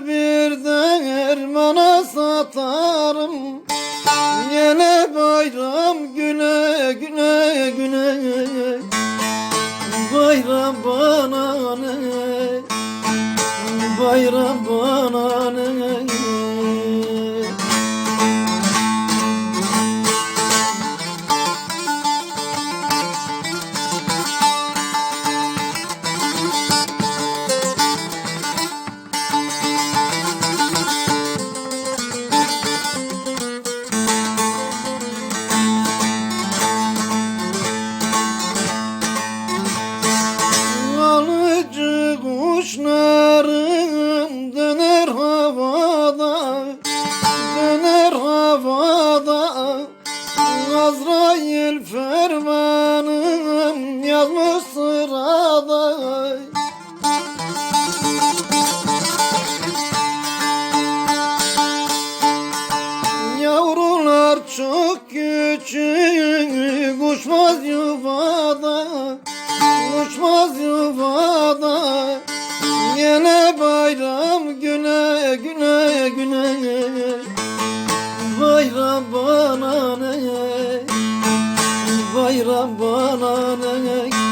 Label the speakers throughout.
Speaker 1: bir dermana satarım. Yine bayram güne güne güne Bayram bana ne? Bayram bana kuşlarım döner havada Döner havada. Azrail fermanım yazmış sırada. Yavrular çok küçük Bayram bana ne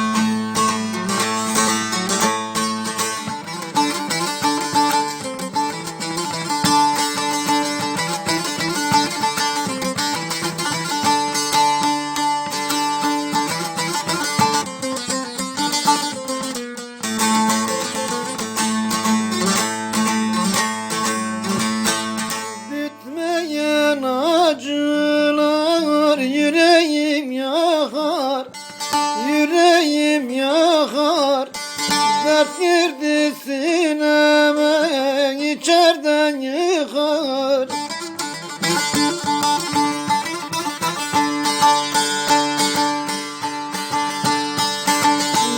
Speaker 1: Yüreğim yakar Dert girdi sineme içerden yıkar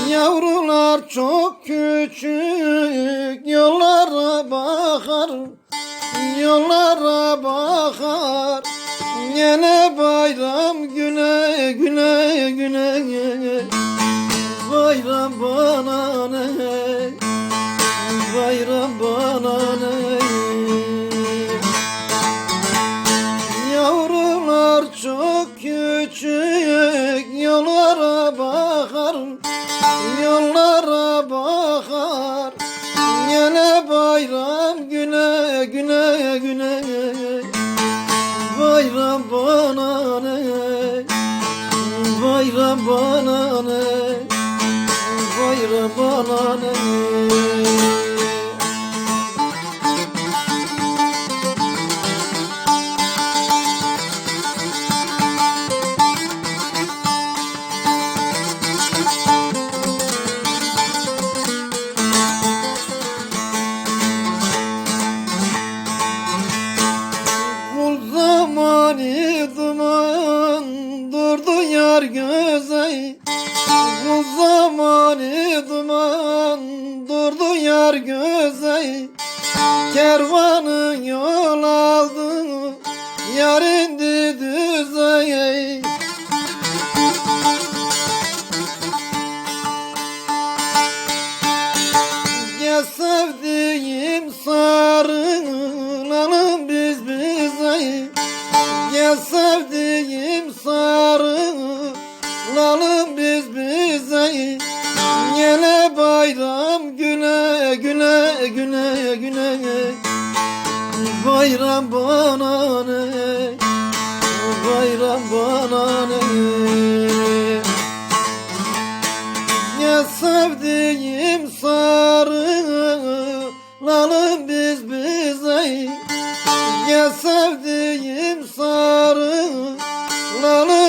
Speaker 1: Yavrular çok küçük yollara bakar Bayram bana ne? Bayram bana ne? Yavrular çok küçük yollara bakar Yollara bakar. Yine bayram güne güne güne Bayram yar göze Kervanın yol aldı. Yar indi düzeye Gel sevdiğim sarılalım biz bize. Gel sevdiğim güne güne güne. Bayram bana ne? Bayram bana ne? Ya sevdiğim sarılalım biz bize. Ya sevdiğim sarılalım biz